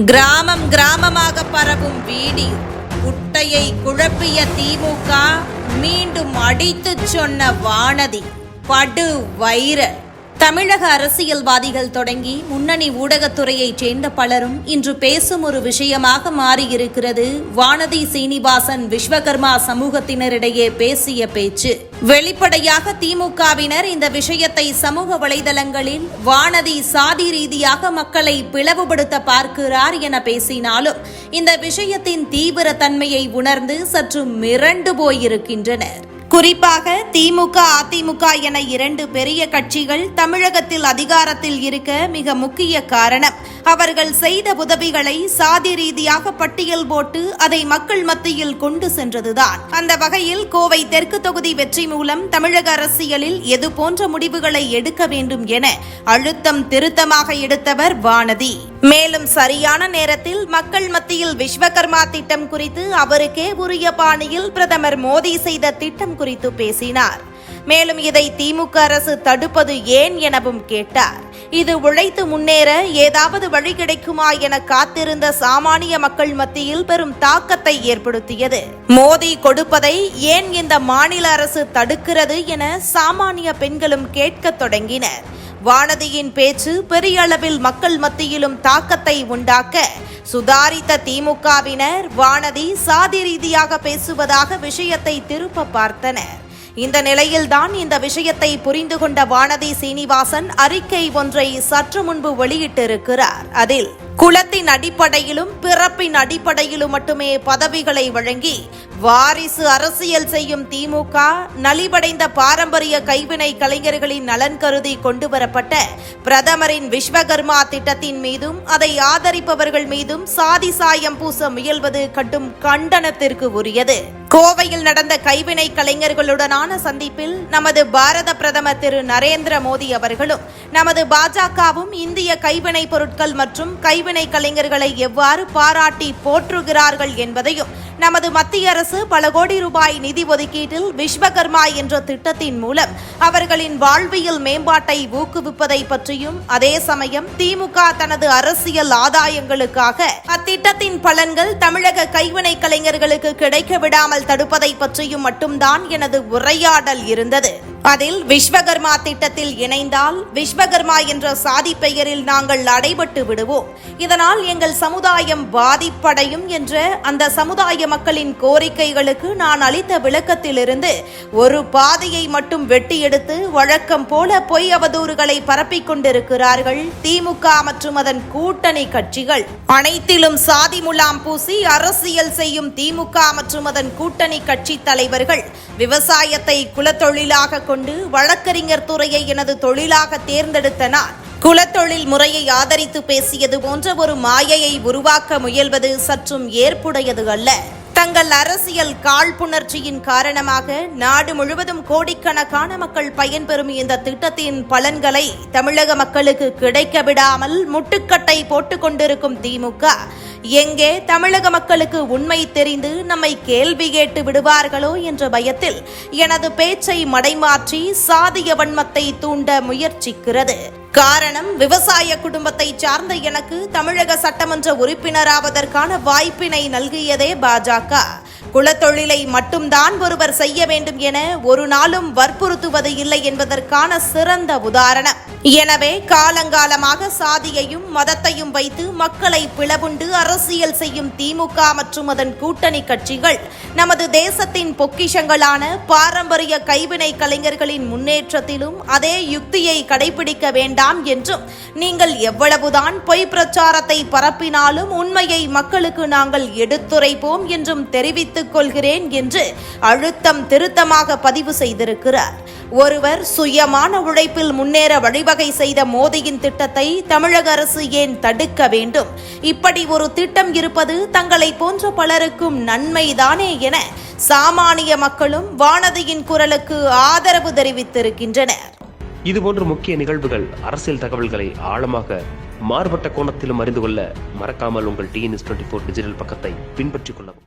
கிராமம் கிராமமாக பரவும் வீடியோ குட்டையை குழப்பிய திமுக மீண்டும் அடித்துச் சொன்ன வானதி படு வைரல் தமிழக அரசியல்வாதிகள் தொடங்கி முன்னணி ஊடகத்துறையைச் சேர்ந்த பலரும் இன்று பேசும் ஒரு விஷயமாக மாறியிருக்கிறது. வானதி சீனிவாசன் விஸ்வகர்மா சமூகத்தினரிடையே பேசிய பேச்சு. வெளிப்படையாக திமுகவினர் இந்த விஷயத்தை சமூக வலைதளங்களில் வானதி சாதி ரீதியாக மக்களை பிளவுபடுத்த பார்க்கிறார் என பேசினாலும் இந்த விஷயத்தின் தீவிர தன்மையை உணர்ந்து சற்று மிரண்டு போயிருக்கின்றனர். குறிப்பாக திமுக அதிமுக என இரண்டு பெரிய கட்சிகள் தமிழகத்தில் அதிகாரத்தில் இருக்க மிக முக்கிய காரணம். அவர்கள் செய்த உதவிகளை சாதி ரீதியாக பட்டியல் போட்டு அதை மக்கள் மத்தியில் கொண்டு சென்றதுதான். அந்த வகையில் கோவை தெற்கு தொகுதி வெற்றி மூலம் தமிழக அரசியலில் எது போன்ற முடிவுகளை எடுக்க வேண்டும் என அழுத்தம் திருத்தமாக எடுத்தவர் வானதி. மேலும் சரியான நேரத்தில் மக்கள் மத்தியில் விஸ்வகர்மா திட்டம் குறித்து அவருக்கே உரிய பாணியில் பிரதமர் மோடி செய்த திட்டம் குறித்து பேசினார். மேலும் இதை திமுக அரசு தடுப்பது ஏன் எனவும் கேட்டார். இது உழைத்து முன்னேற ஏதாவது வழி கிடைக்குமா என காத்திருந்த சாமானிய மக்கள் மத்தியில் பெரும் தாக்கத்தை ஏற்படுத்தியது. மோடி கொடுப்பதை ஏன் இந்த மாநில அரசு தடுக்கிறது என சாமானிய பெண்களும் கேட்கத் தொடங்கினர். வானதியின் பேச்சு பெரிய அளவில் மக்கள் மத்தியிலும் தாக்கத்தை உண்டாக்க சுதாரித்த திமுகவினர் வானதி சாதி ரீதியாக பேசுவதாக விஷயத்தை திருப்ப பார்த்தனர். இந்த நிலையில்தான் இந்த விஷயத்தை புரிந்து கொண்ட வானதி சீனிவாசன் அறிக்கை ஒன்றை சற்று முன்பு வெளியிட்டிருக்கிறார். அதில் குலத்தின் அடிப்படையிலும் பிறப்பின் அடிப்படையிலும் மட்டுமே பதவிகளை வழங்கி வாரிசு அரசியல் செய்யும் திமுக நலிவடைந்த பாரம்பரிய கைவினை கலைஞர்களின் நலன் கருதி கொண்டுவரப்பட்ட பிரதமரின் விஸ்வகர்மா திட்டத்தின் மீதும் அதை ஆதரிப்பவர்கள் மீதும் சாதி சாயம் பூச முயல்வது கடும் கண்டனத்திற்கு உரியது. கோவையில் நடந்த கைவினை கலைஞர்களுடனான சந்திப்பில் நமது பாரத பிரதமர் திரு நரேந்திர மோடி அவர்களும் நமது பாஜகவும் இந்திய கைவினை பொருட்கள் மற்றும் கைவினை கலைஞர்களை எவ்வாறு பாராட்டி போற்றுகிறார்கள் என்பதையும் நமது மத்திய அரசு பல கோடி ரூபாய் நிதி ஒதுக்கீட்டில் விஸ்வகர்மா என்ற திட்டத்தின் மூலம் அவர்களின் வாழ்வியல் மேம்பாட்டை ஊக்குவிப்பதை பற்றியும் அதே சமயம் திமுக தனது அரசியல் ஆதாயங்களுக்காக அத்திட்டத்தின் பலன்கள் தமிழக கைவினை கலைஞர்களுக்கு கிடைக்க விடாமல் தடுப்பதை பற்றியும் மட்டும்தான் எனது உரையாடல் இருந்தது. அதில் விஸ்வகர்மா திட்டத்தில் இணைந்தால் விஸ்வகர்மா என்ற சாதி பெயரில் நாங்கள் அடைபட்டு விடுவோம். இதனால் எங்கள் சமுதாயம் பாதிப்படையும் என்ற அந்த சமுதாய மக்களின் கோரிக்கைகளுக்கு நான் அளித்த விளக்கத்திலிருந்து ஒரு பாதையை மட்டும் வெட்டி எடுத்து வழக்கம் போல பொய் அவதூறுகளை பரப்பிக் கொண்டிருக்கிறார்கள் திமுக மற்றும் அதன் கூட்டணி கட்சிகள். அனைத்திலும் சாதி முலாம் பூசி அரசியல் செய்யும் திமுக மற்றும் அதன் கூட்டணி கட்சி தலைவர்கள் விவசாயத்தை குலத்தொழிலாக கொண்டு வழக்கறிஞர் துறையை எனது தொழிலாக தேர்ந்தெடுத்த நான். குலத்தொழில் முறையை ஆதரித்து பேசியது போன்ற ஒரு மாயையை உருவாக்க முயல்வது சற்றும் ஏற்புடையது அல்ல. தங்கள் அரசியல் காழ்ப்புணர்ச்சியின் காரணமாக நாடு முழுவதும் கோடிக்கணக்கான மக்கள் பயன்பெறும் இந்த திட்டத்தின் பலன்களை தமிழக மக்களுக்கு கிடைக்க விடாமல் முட்டுக்கட்டை போட்டுக் கொண்டிருக்கும் திமுக எங்கே தமிழக மக்களுக்கு உண்மை தெரிந்து நம்மை கேள்வி கேட்டு விடுவார்களோ என்ற பயத்தில் எனது பேச்சை மடைமாற்றி சாதிய வன்மத்தை தூண்ட முயற்சிக்கிறது. காரணம் விவசாய குடும்பத்தை சார்ந்த எனக்கு தமிழக சட்டமன்ற உறுப்பினராவதற்கான வாய்ப்பினை நல்கியதே பாஜக. குலத்தொழிலை மட்டும்தான் ஒருவர் செய்ய வேண்டும் என ஒரு நாளும் வற்புறுத்துவது இல்லை என்பதற்கான சிறந்த உதாரணம். எனவே காலங்காலமாக சாதியையும் மதத்தையும் வைத்து மக்களை பிளவுண்டு அரசியல் செய்யும் திமுக மற்றும் அதன் கூட்டணி கட்சிகள் நமது தேசத்தின் பொக்கிஷங்களான பாரம்பரிய கைவினை கலைஞர்களின் முன்னேற்றத்திலும் அதே யுக்தியை கடைபிடிக்க வேண்டாம் என்றும் நீங்கள் எவ்வளவுதான் பொய் பிரச்சாரத்தை பரப்பினாலும் உண்மையை மக்களுக்கு நாங்கள் எடுத்துரைப்போம் என்றும் தெரிவித்துக் கொள்கிறேன் என்று அழுத்தம் திருத்தமாக பதிவு செய்திருக்கிறார். ஒருவர் சுயமான உழைப்பில் முன்னேற வழிவகை செய்த மோடியின் திட்டத்தை தமிழக அரசு ஏன் தடுக்க வேண்டும்? இப்படி ஒரு திட்டம் இருப்பது தங்களை போன்ற பலருக்கும் நன்மைதானே என சாமானிய மக்களும் வானதியின் குரலுக்கு ஆதரவு தெரிவித்திருக்கின்றனர். இதுபோன்ற முக்கிய நிகழ்வுகள் அரசியல் தகவல்களை ஆழமாக மாறுபட்ட கோணத்திலும் அறிந்து கொள்ள மறக்காமல் உங்கள் டிஎன்எஸ் டுவெண்ட்டி ஃபோர் டிஜிட்டல் பக்கத்தை பின்பற்றிக் கொள்ளவும்.